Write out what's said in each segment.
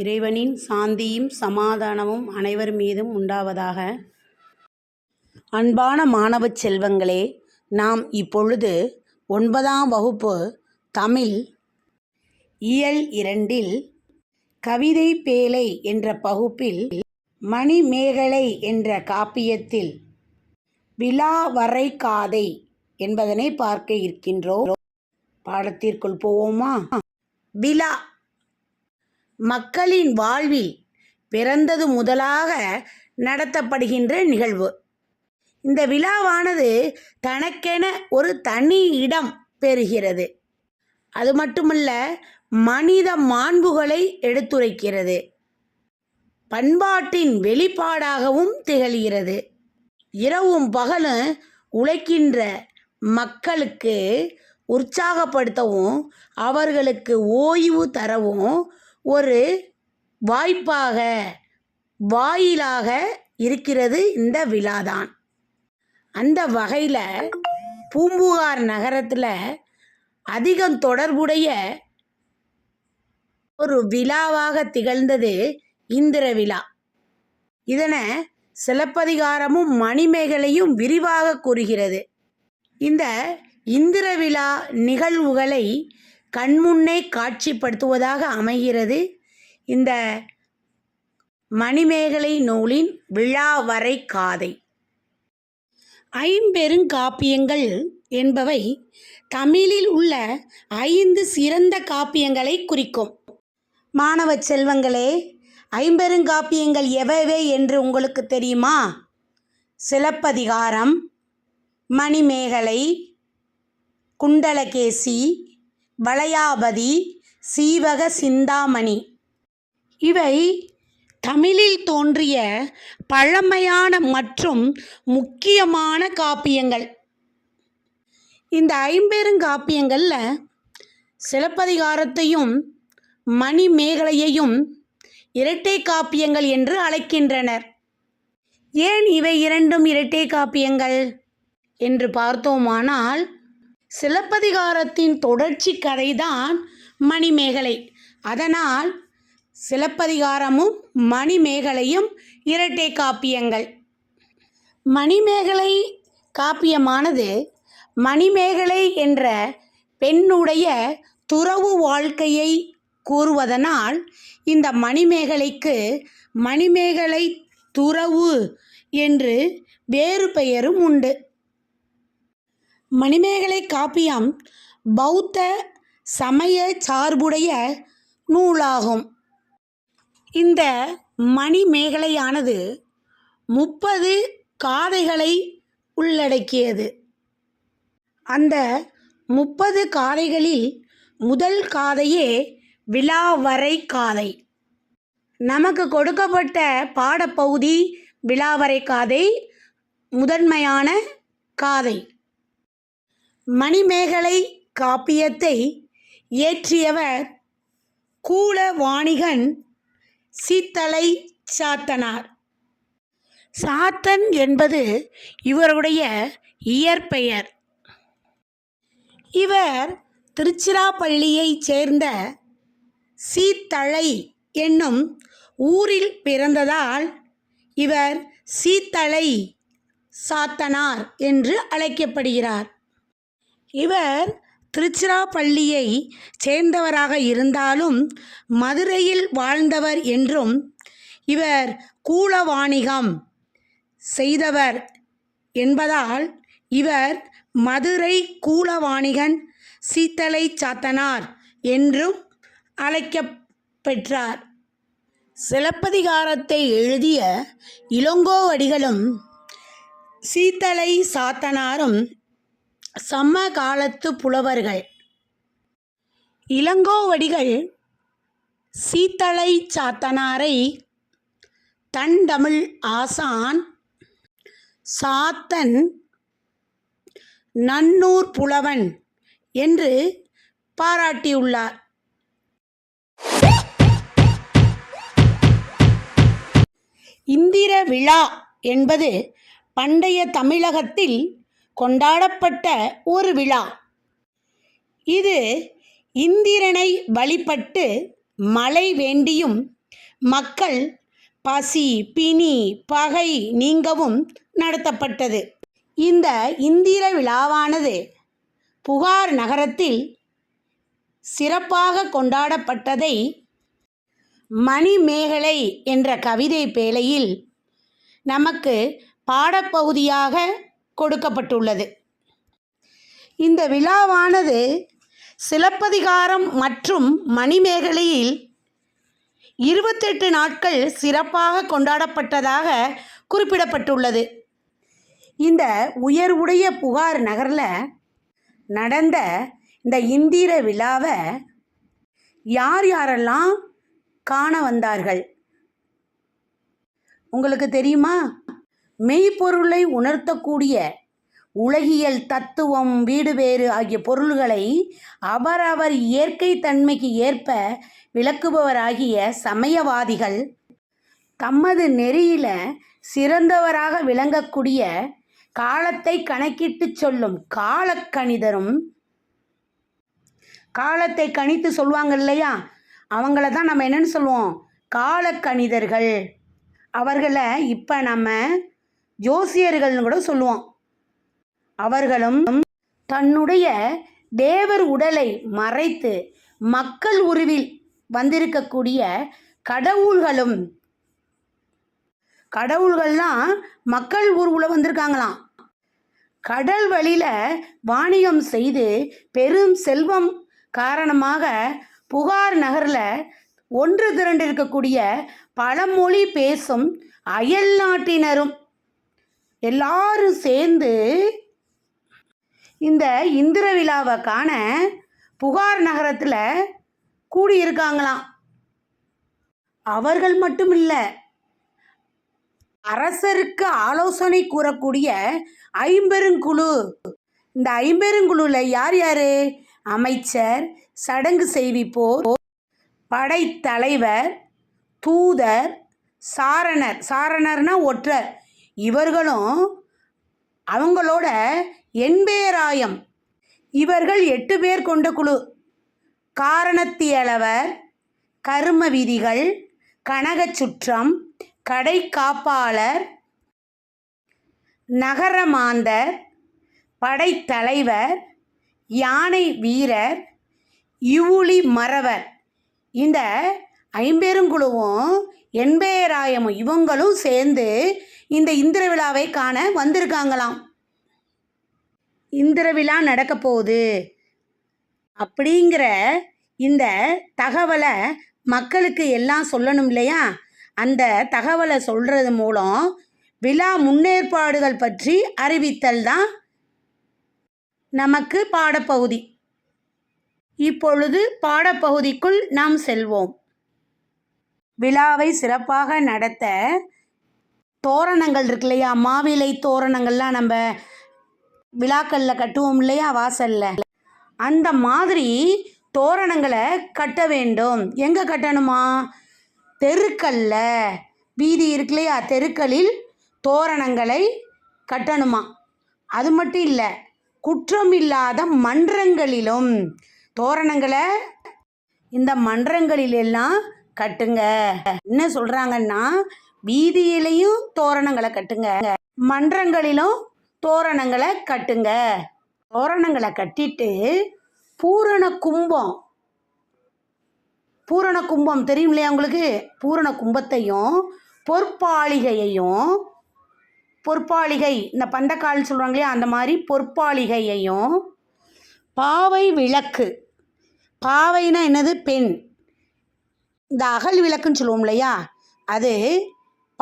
இறைவனின் சாந்தியும் சமாதானமும் அனைவர் மீதும் உண்டாவதாக. அன்பான மாணவ செல்வங்களே நாம் இப்பொழுது ஒன்பதாம் வகுப்பு தமிழ் இயல் இரண்டில் கவிதை பேலை என்ற பகுப்பில் மணிமேகலை என்ற காப்பியத்தில் விழாவரை காதை என்பதனை பார்க்க இருக்கின்றோம். பாடத்திற்குள் போவோமா? விழா மக்களின் வாழ்வில் பிறந்தது முதலாக நடத்தப்படுகின்ற நிகழ்வு. இந்த விழாவானது தனக்கென ஒரு தனி இடம் பெறுகிறது. அது மட்டுமல்ல மனித மாண்புகளை எடுத்துரைக்கிறது. பண்பாட்டின் வெளிப்பாடாகவும் திகழ்கிறது. இரவும் பகலும் உழைக்கின்ற மக்களுக்கு உற்சாகப்படுத்தவும் அவர்களுக்கு ஓய்வு தரவும் ஒரு வாய்ப்பாக வாயிலாக இருக்கிறது இந்த விழாதான். அந்த வகையில் பூம்புகார் நகரத்தில் அதிகம் தொடர்புடைய ஒரு விழாவாக திகழ்ந்தது இந்திர விழா. இதனை சிலப்பதிகாரமும் மணிமேகலையும் விரிவாக கூறுகிறது. இந்த இந்திர விழா நிகழ்வுகளை கண்முன்னே காட்சிப்படுத்துவதாக அமைகிறது. இந்த மணிமேகலை நூலின் விழாவரை காதை. ஐம்பெருங்காப்பியங்கள் என்பவை தமிழில் உள்ள ஐந்து சிறந்த காப்பியங்களை குறிக்கும். மாணவ செல்வங்களே ஐம்பெருங்காப்பியங்கள் எவைவை என்று உங்களுக்கு தெரியுமா? சிலப்பதிகாரம் மணிமேகலை குண்டலகேசி வளையாபதி சீவக சிந்தாமணி. இவை தமிழில் தோன்றிய பழமையான மற்றும் முக்கியமான காப்பியங்கள். இந்த ஐம்பெருங்காப்பியங்களில் சிலப்பதிகாரத்தையும் மணிமேகலையையும் இரட்டை காப்பியங்கள் என்று அழைக்கின்றனர். ஏன் இவை இரண்டும் இரட்டை காப்பியங்கள்? என்று பார்த்தோமானால் சிலப்பதிகாரத்தின் தொடர்ச்சி கதைதான் மணிமேகலை. அதனால் சிலப்பதிகாரமும் மணிமேகலையும் இரட்டை காப்பியங்கள். மணிமேகலை காப்பியமானது மணிமேகலை என்ற பெண்ணுடைய துறவு வாழ்க்கையை கூறுவதனால் இந்த மணிமேகலைக்கு மணிமேகலை துறவு என்று வேறு பெயரும் உண்டு. மணிமேகலை காப்பியம் பௌத்த சமய சார்புடைய நூலாகும். இந்த மணிமேகலையானது முப்பது காதைகளை உள்ளடக்கியது. அந்த முப்பது காதைகளில் முதல் காதையே விழாவரை காதை. நமக்கு கொடுக்கப்பட்ட பாடப்பகுதி விழாவரை காதை முதன்மையான காதை. மணிமேகலை காப்பியத்தை இயற்றியவர் கூலவாணிகன் சீத்தலை சாத்தனார். சாத்தன் என்பது இவருடைய இயற்பெயர். இவர் திருச்சிராப்பள்ளியைச் சேர்ந்த சீத்தளை என்னும் ஊரில் பிறந்ததால் இவர் சீத்தலை சாத்தனார் என்று அழைக்கப்படுகிறார். இவர் திருச்சிராப்பள்ளியை சேர்ந்தவராக இருந்தாலும் மதுரையில் வாழ்ந்தவர் என்றும் இவர் கூலவாணிகம் செய்தவர் என்பதால் இவர் மதுரை கூலவாணிகன் சீத்தலை சாத்தனார் என்றும் அழைக்க பெற்றார் சிலப்பதிகாரத்தை எழுதிய இளங்கோவடிகளும் சீத்தலை சாத்தனாரும் சமகாலத்து புலவர்கள். இளங்கோவடிகள் சீத்தலை சாத்தனாரை தன் தமிழ் ஆசான் சாத்தன் நன்னூர் புலவன் என்று பாராட்டியுள்ளார். இந்திர விழா என்பது பண்டைய தமிழகத்தில் கொண்டாடப்பட்ட ஒரு விழா. இது இந்திரனை வழிபட்டு மழை வேண்டியும் மக்கள் பசி பிணி பகை நீங்கவும் நடத்தப்பட்டது. இந்த இந்திர விழாவானது புகார் நகரத்தில் சிறப்பாக கொண்டாடப்பட்டதை மணிமேகலை என்ற கவிதை பேழையில் நமக்கு பாடப்பகுதியாக கொடுக்கப்பட்டுள்ளது. இந்த விழாவானது சிலப்பதிகாரம் மற்றும் மணிமேகலையில் இருபத்தெட்டு நாட்கள் சிறப்பாக கொண்டாடப்பட்டதாக குறிப்பிடப்பட்டுள்ளது. இந்த உயர்வுடைய புகார் நகரில் நடந்த இந்த இந்திர விழாவை யார் யாரெல்லாம் காண வந்தார்கள்? உங்களுக்கு தெரியுமா? மெய்ப்பொருளை உணர்த்தக்கூடிய உலகியல் தத்துவம் வீடு வேறு ஆகிய பொருள்களை அவரவர் இயற்கை தன்மைக்கு ஏற்ப விளக்குபவராகிய சமயவாதிகள் தமது நெறியில சிறந்தவராக விளங்கக்கூடிய காலத்தை கணக்கிட்டு சொல்லும் காலக்கணிதரும் காலத்தை கணித்து சொல்லுவாங்க இல்லையா? அவங்கள தான் நம்ம என்னென்னு சொல்லுவோம்? காலக்கணிதர்கள். அவர்களை இப்போ நம்ம ஜோசியர்கள்னு கூட சொல்லுவோம் அவர்களும் தன்னுடைய தேவர் உடலை மறைத்து மக்கள் உருவில் வந்திருக்கக்கூடிய கடவுள்களும் கடவுள்கள்லாம் மக்கள் உருவில் வந்திருக்காங்களாம். கடல் வழியில் வாணிகம் செய்து பெரும் செல்வம் காரணமாக புகார் நகரில் ஒன்று திரண்டு இருக்கக்கூடிய பழமொழி பேசும் அயல் நாட்டினரும் எல்லாரும் சேர்ந்து இந்த இந்திர விழாவை காண புகார் நகரத்தில் கூடியிருக்காங்களாம். அவர்கள் மட்டும் இல்லை அரசருக்கு ஆலோசனை கூறக்கூடிய ஐம்பெருங்குழு. இந்த ஐம்பெருங்குழுவில் யார் யார்? அமைச்சர் சடங்கு செய்விப்போர் படைத்தலைவர் தூதர் சாரணர். சாரணர்னா ஒற்றர். இவர்களும் அவங்களோட எண்பேராயம் இவர்கள் எட்டு பேர் கொண்ட குழு. காரணத்தியளவர் கரும விதிகள் கனகச் சுற்றம் கடை காப்பாளர் நகரமாந்தர் படைத்தலைவர் யானை வீரர் இவுளி மறவர். இந்த ஐம்பெருங்குழுவும் எண்பேராயமும் இவங்களும் சேர்ந்து இந்த இந்திர விழாவை காண வந்திருக்காங்களாம். இந்திர விழா நடக்க போகுது. அப்படிங்கிற இந்த தகவலை மக்களுக்கு எல்லாம் சொல்லணும் இல்லையா? அந்த தகவலை சொல்கிறது மூலம் விழா முன்னேற்பாடுகள் பற்றி அறிவித்தல் தான் நமக்கு பாடப்பகுதி. இப்பொழுது பாடப்பகுதிக்குள் நாம் செல்வோம். விழாவை சிறப்பாக நடத்த தோரணங்கள் இருக்கு இல்லையா? மாவிலை தோரணங்கள்லாம் நம்ம விழாக்களில் கட்டுவோம் இல்லையா? வாசலில். அந்த மாதிரி தோரணங்களை கட்ட வேண்டும். எங்கே கட்டணுமா? தெருக்கல்ல வீதி இருக்கு இல்லையா? தெருக்களில் தோரணங்களை கட்டணுமா? அது மட்டும் இல்லை குற்றம் இல்லாத மன்றங்களிலும் தோரணங்களை இந்த மன்றங்களில் எல்லாம் கட்டுங்க. என்ன சொல்கிறாங்கன்னா வீதியிலையும் தோரணங்களை கட்டுங்க. மன்றங்களிலும் தோரணங்களை கட்டுங்க. தோரணங்களை கட்டிட்டு பூரண கும்பம். பூரண கும்பம் தெரியும் இல்லையா உங்களுக்கு? பூரண கும்பத்தையும் பொற்பாளிகையையும் பொற்பாளிகை இந்த பண்டக்கால் சொல்கிறாங்க இல்லையா அந்த மாதிரி பொற்பாளிகையையும் பாவை விளக்கு. பாவைனா என்னது? பெண். இந்த அகல் விளக்குன்னு சொல்லுவோம் இல்லையா? அது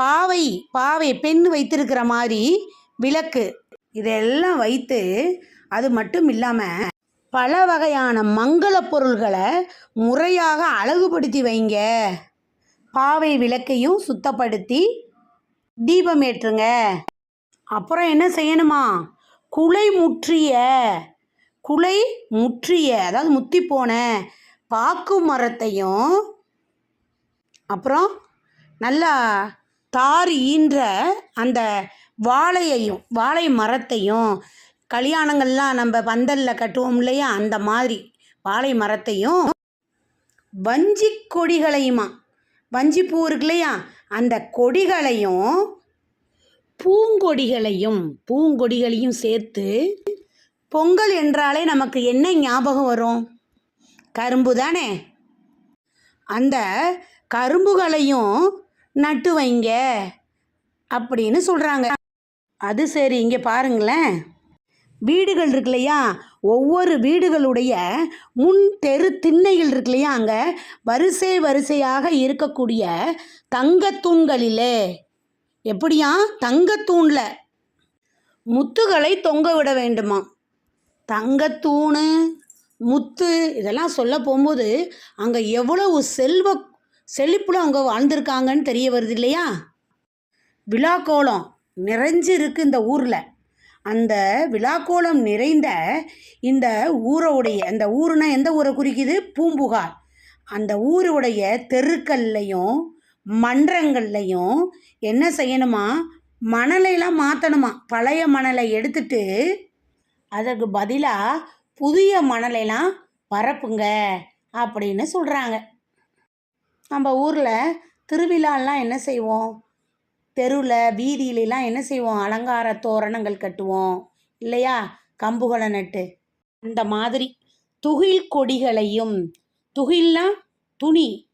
பாவை பாவை பெண் வைத்திருக்கிற மாதிரி விளக்கு. இதெல்லாம் வைத்து அது மட்டும் இல்லாமல் பல வகையான மங்கள பொருள்களை முறையாக அழகுபடுத்தி வைங்க. பாவை விளக்கையும் சுத்தப்படுத்தி தீபம் ஏற்றுங்க. அப்புறம் என்ன செய்யணுமா? குலை முற்றிய குலை முற்றிய அதாவது முத்தி போன பாக்கு மரத்தையும் அப்புறம் நல்லா தார் ஈன்ற அந்த வாழையையும் வாழை மரத்தையும் கல்யாணங்கள்லாம் நம்ம பந்தலில் கட்டுவோம் இல்லையா? அந்த மாதிரி வாழை மரத்தையும் வஞ்சி கொடிகளையுமா? வஞ்சிப்பூ இருக்கு இல்லையா? அந்த கொடிகளையும் பூங்கொடிகளையும் பூங்கொடிகளையும் சேர்த்து பொங்கல் என்றாலே நமக்கு என்ன ஞாபகம் வரும்? கரும்பு தானே அந்த கரும்புகளையும் நட்டு வைங்க அப்படின்னு சொல்கிறாங்க அது சரி இங்கே பாருங்களேன். வீடுகள் இருக்கு இல்லையா? ஒவ்வொரு வீடுகளுடைய முன் தெரு திண்ணைகள் இருக்கு இல்லையா? அங்கே வரிசை வரிசையாக இருக்கக்கூடிய தங்கத்தூண்களிலே எப்படியா? தங்கத்தூணில் முத்துகளை தொங்க விட வேண்டுமா? தங்கத்தூணு முத்து இதெல்லாம் சொல்ல போகும்போது அங்கே எவ்வளவு செல்வ செழிப்புல அவங்க வாழ்ந்திருக்காங்கன்னு தெரிய வருது இல்லையா? விழாக்கோலம் நிறைஞ்சு இருக்கு இந்த ஊரில். அந்த விழாக்கோலம் நிறைந்த இந்த ஊரோடைய அந்த ஊருனா எந்த ஊரை குறிக்குது? பூம்புகார். அந்த ஊருடைய தெருக்கள்லையும் மன்றங்கள்லையும் என்ன செய்யணுமா? மணலையெல்லாம் மாற்றணுமா பழைய மணலை எடுத்துட்டு அதற்கு பதிலாக புதிய மணலையெல்லாம் பரப்புங்க அப்படின்னு சொல்கிறாங்க நம்ம ஊரில் திருவிழாலாம் என்ன செய்வோம்? தெருவில் வீதியிலலாம் என்ன செய்வோம்? அலங்கார தோரணங்கள் கட்டுவோம். இல்லையா? கம்புகளை நட்டு. அந்த மாதிரி துகில் கொடிகளையும் துகில்னா துணி.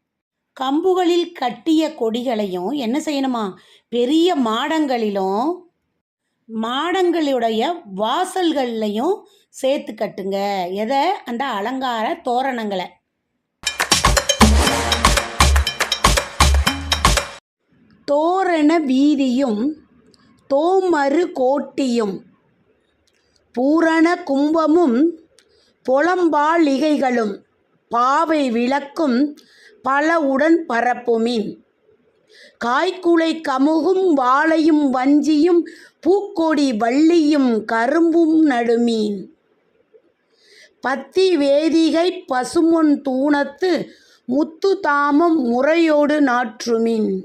கம்புகளில் கட்டிய கொடிகளையும் என்ன செய்யணுமா? பெரிய மாடங்களிலும் மாடங்களுடைய வாசல்கள்லையும் சேர்த்து கட்டுங்க. எதை? அந்த அலங்கார தோரணங்களை. தோரண வீதியும் தோமரு கோட்டியும் பூரண கும்பமும் புலம்பாளிகைகளும் பாவை விளக்கும் பல உடன் பரப்புமின். காய்குலை கமுகும் வாழையும் வஞ்சியும் பூக்கொடி வள்ளியும் கரும்பும் நடுமீன். பத்தி வேதிகை பசுமொன் தூணத்து முத்து தாமம் முறையோடு நாற்றுமின்.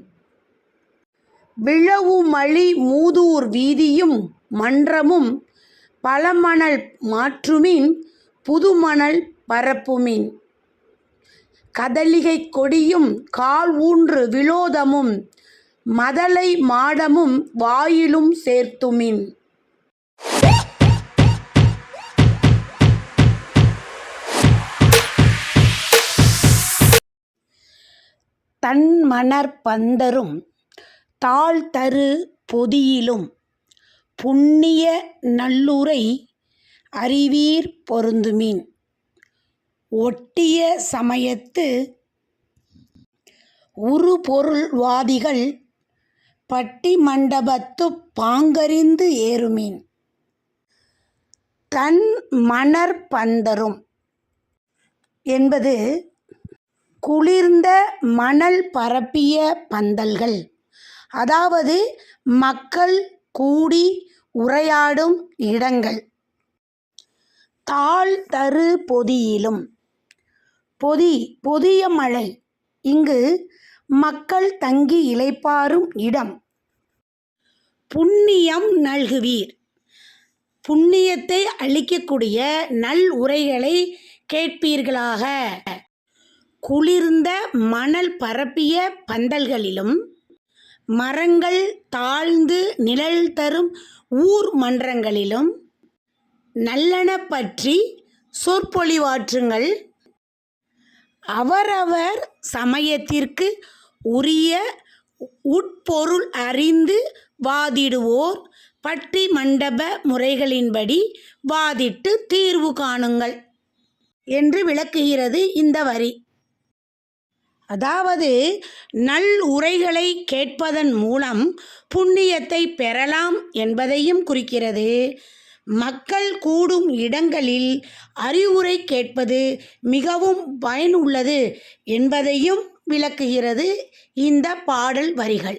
விழவுமளி மூதூர் வீதியும் மன்றமும் பழமணல் மாற்றுமின் புதுமணல் பரப்புமின். கதலிகை கொடியும் கால் ஊன்று விலோதமும் மதலை மாடமும் வாயிலும் சேர்த்துமின். தன்மணற் தாழ் தாழ்தரு பொதியிலும் புண்ணிய நல்லுரை அறிவீர் பொருந்துமின். ஒட்டிய சமயத்து உருபொருள்வாதிகள் பட்டி மண்டபத்துப் பாங்கறிந்து ஏறுமின். தன் மணற் பந்தரும் என்பது குளிர்ந்த மணல் பரப்பிய பந்தல்கள். அதாவது மக்கள் கூடி உரையாடும் இடங்கள். தாழ் தரு பொதியிலும். பொதி பொதிய மழை. இங்கு மக்கள் தங்கி இளைப்பாறும் இடம். புண்ணியம் நல்குவீர். புண்ணியத்தை அளிக்கக்கூடிய நல் உரைகளை கேட்பீர்களாக. குளிர்ந்த மணல் பரப்பிய பந்தல்களிலும் மரங்கள் தாழ்ந்து நிழல் தரும் ஊர் மன்றங்களிலும் நல்லன பற்றி சொற்பொழிவாற்றுங்கள். அவரவர் சமயத்திற்கு உரிய உட்பொருள் அறிந்து வாதிடுவோர் பட்டி மண்டப முறைகளின்படி வாதிட்டு தீர்வு காணுங்கள் என்று விளக்குகிறது இந்த வரி. அதாவது நல் உரைகளை கேட்பதன் மூலம் புண்ணியத்தை பெறலாம் என்பதையும் குறிக்கிறது. மக்கள் கூடும் இடங்களில் அறிவுரை கேட்பது மிகவும் பயனுள்ளது என்பதையும் விளக்குகிறது இந்த பாடல் வரிகள்.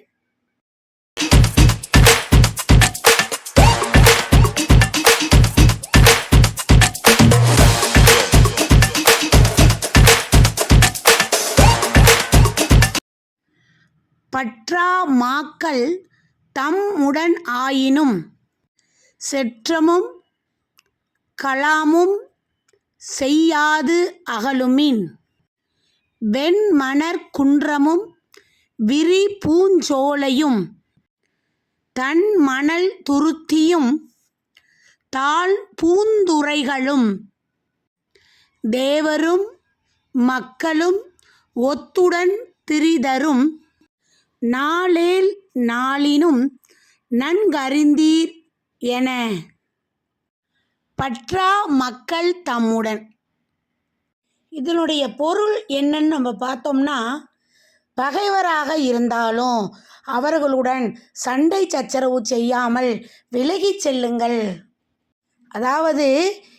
பற்றா மாக்கள் தம் உடன் ஆயினும் செற்றமும் கலாமும் செய்யாது அகலுமின். வெண்மணற் குன்றமும் விரி பூஞ்சோலையும் தன் மணல் துருத்தியும் தாழ் பூந்துரைகளும் தேவரும் மக்களும் ஒத்துடன் திரிதரும் நாளேல் நாளினும் நன்கறிந்தீர் என. பற்றா மக்கள் தம்முடன். இதனுடைய பொருள் என்னன்னு நம்ம பார்த்தோம்னா பகைவராக இருந்தாலும் அவர்களுடன் சண்டை சச்சரவு செய்யாமல் விலகிச் செல்லுங்கள். அதாவது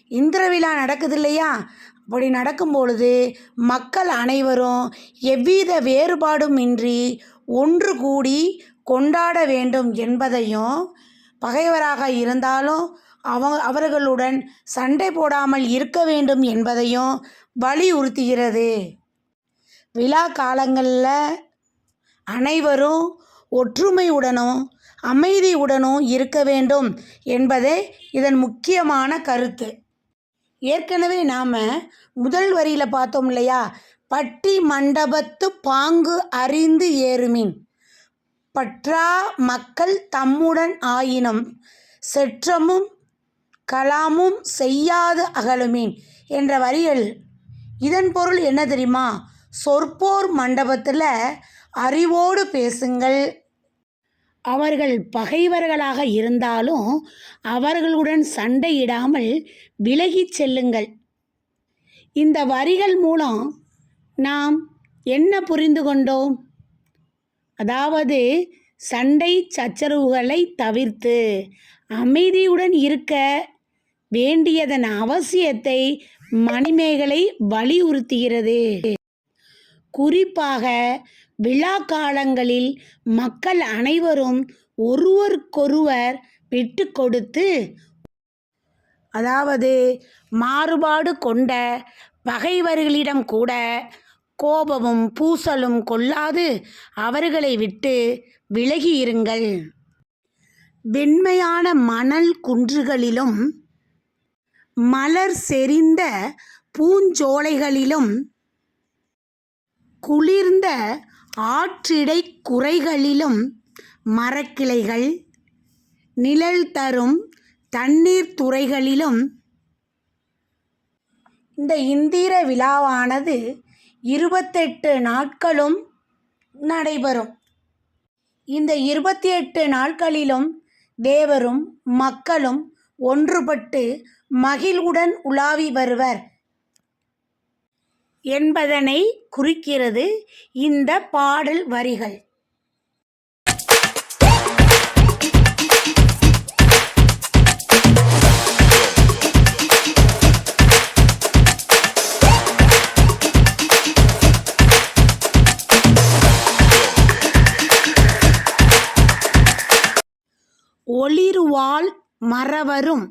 இந்திர விழா நடக்குது இல்லையா? அப்படி நடக்கும் பொழுது மக்கள் அனைவரும் எவ்வித வேறுபாடும் இன்றி ஒன்று கூடி கொண்டாட வேண்டும் என்பதையும் பகைவராக இருந்தாலும் அவ அவர்களுடன் சண்டை போடாமல் இருக்க வேண்டும் என்பதையும் வலியுறுத்துகிறது. விழா காலங்களில் அனைவரும் ஒற்றுமையுடனும் அமைதியுடனும் இருக்க வேண்டும் என்பதே இதன் முக்கியமான கருத்து. ஏற்கனவே நாம் முதல் வரியில் பார்த்தோம் இல்லையா? பட்டி மண்டபத்து பாங்கு அறிந்து ஏறுமின். பற்றா மக்கள் தம்முடன் ஆயினம் செற்றமும் கலாமும் செய்யாது அகலுமீன் என்ற வரிகள். இதன் பொருள் என்ன தெரியுமா? சொற்போர் மண்டபத்தில் அறிவோடு பேசுங்கள். அவர்கள் பகைவர்களாக இருந்தாலும் அவர்களுடன் சண்டையிடாமல் விலகிச் செல்லுங்கள். இந்த வரிகள் மூலம் நாம் என்ன புரிந்து கொண்டோம்? அதாவது சண்டை சச்சரவுகளை தவிர்த்து அமைதியுடன் இருக்க வேண்டியதன் அவசியத்தை மணிமேகலை வலியுறுத்துகிறது. குறிப்பாக விழா காலங்களில் மக்கள் அனைவரும் ஒருவருக்கொருவர் விட்டு கொடுத்து அதாவது மாறுபாடு கொண்ட பகைவர்களிடம் கூட கோபமும் பூசலும் கொள்ளாது அவர்களை விட்டு விலகி இருங்கள் வெண்மையான மணல் குன்றுகளிலும் மலர் செறிந்த பூஞ்சோலைகளிலும் குளிர்ந்த ஆற்றிடை குறைகளிலும் மரக்கிளைகள் நிழல் தரும் தண்ணீர் துறைகளிலும். இந்த இந்திர விழாவானது இருபத்தெட்டு நாட்களும் நடைபெறும். இந்த இருபத்தி எட்டு நாட்களிலும் தேவரும் மக்களும் ஒன்றுபட்டு மகிழ்வுடன் உலாவி வருவர். என்பதனை குறிக்கிறது இந்த பாடல் வரிகள். ஒளிர்வாள் மறவரும்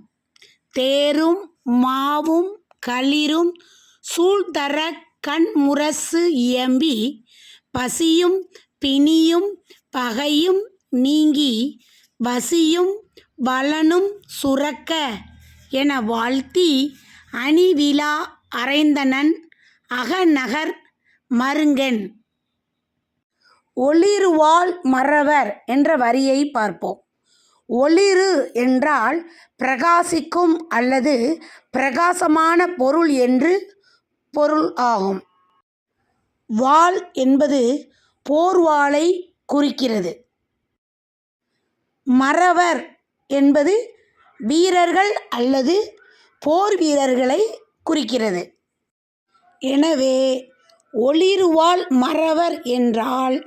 தேரும் மாவும் களிரும் சூழ்தர கண்முரசு இயம்பி பசியும் பிணியும் பகையும் நீங்கி வசியும் வளனும் சுரக்க என வாழ்த்தி அணிவிழா அரைந்தனன் அகநகர் மருங்கன். ஒளிருவாள் மறவர் என்ற வரியை பார்ப்போம். ஒளிரு என்றால் பிரகாசிக்கும் அல்லது பிரகாசமான பொருள் என்று பொருள் ஆகும். வாள் என்பது போர்வாளை குறிக்கிறது. மறவர் என்பது வீரர்கள் அல்லது போர் வீரர்களை குறிக்கிறது. எனவே ஒளிர்வாள் மறவர் என்றால்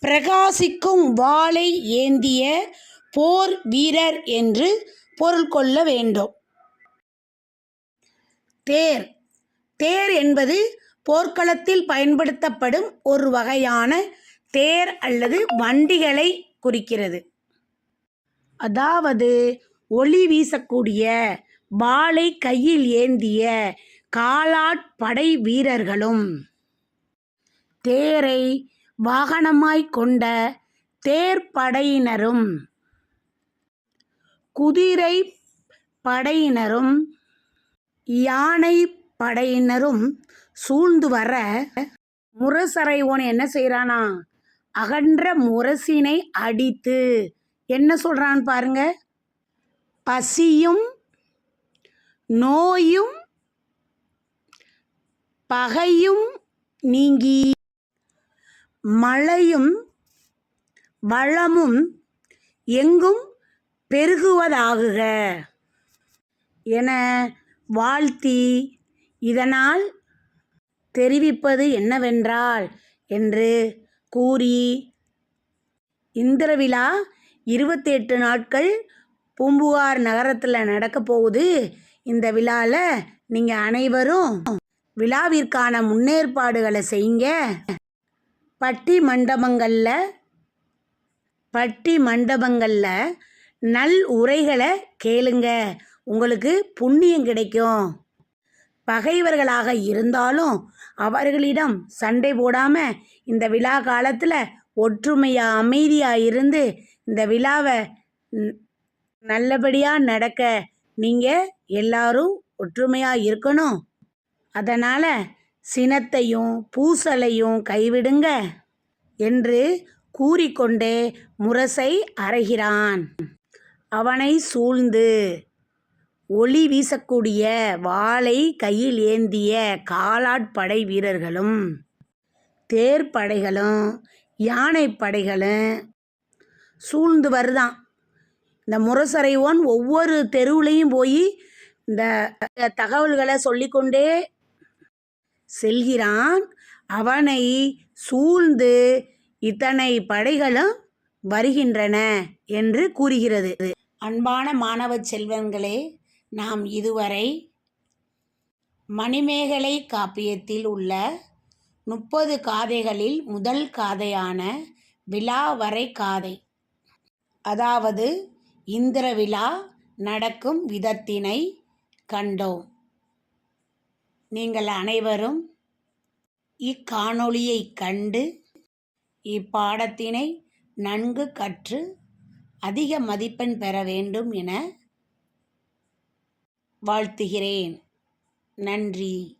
பிரகாசிக்கும் வாளை ஏந்திய போர் வீரர் என்று பொருள் கொள்ள வேண்டும். தேர் தேர் என்பது போர்க்களத்தில் பயன்படுத்தப்படும் ஒரு வகையான தேர் அல்லது வண்டிகளை குறிக்கிறது. அதாவது ஒளி வீசக்கூடிய வாளை கையில் ஏந்திய காலாட்படை வீரர்களும் தேரை வாகனமாய் கொண்ட தேர்ப்படையினரும் குதிரை படையினரும் யானை படையினரும் சூழ்ந்து வர முரசறைவோன் என்ன செய்கிறானா அகன்ற முரசினை அடித்து என்ன சொல்கிறான்னு பாருங்க? பசியும் நோயும் பகையும் நீங்கி மழையும் வளமும் எங்கும் பெருகுவதாகுக. என வாழ்த்தி இதனால் தெரிவிப்பது என்னவென்றால் என்று கூறி இந்திர விழா இருபத்தெட்டு நாட்கள் பூம்புகார் நகரத்தில் நடக்க போகுது. இந்த விழாவில் நீங்கள் அனைவரும் விழாவிற்கான முன்னேற்பாடுகளை செய்யுங்க. பட்டி மண்டபங்களில் பட்டி மண்டபங்களில் நல் உரைகளை கேளுங்க. உங்களுக்கு புண்ணியம் கிடைக்கும். பகைவர்களாக இருந்தாலும் அவர்களிடம் சண்டை போடாமல் இந்த விழா காலத்தில் ஒற்றுமையாக அமைதியாக இருந்து இந்த விழாவை நல்லபடியாக நடக்க நீங்கள் எல்லாரும் ஒற்றுமையாக இருக்கணும். அதனால் சினத்தையும் பூசலையும் கைவிடுங்க என்று கூறிக்கொண்டே முரசை அறைகிறான். அவனை சூழ்ந்து ஒளி வீசக்கூடிய வாளை கையில் ஏந்திய காலாட்படை வீரர்களும் தேர்ப்படைகளும் யானைப்படைகளும் சூழ்ந்து வருதான். இந்த முரசறைவோன் ஒவ்வொரு தெருவுலையும் போய் இந்த தகவல்களை சொல்லிக்கொண்டே செல்கிறான். அவனை சூழ்ந்து இத்தனை படைகளும் வருகின்றன என்று கூறுகிறது. அன்பான மாணவ செல்வங்களே நாம் இதுவரை மணிமேகலை காப்பியத்தில் உள்ள முப்பது காதைகளில் முதல் காதையான விழாவரை காதை. அதாவது இந்திர விழா நடக்கும் விதத்தினை கண்டோம். நீங்கள் அனைவரும் இக்காணொளியை கண்டு இப்பாடத்தினை நன்கு கற்று அதிக மதிப்பெண் பெற வேண்டும் என வாழ்த்துகிறேன். நன்றி.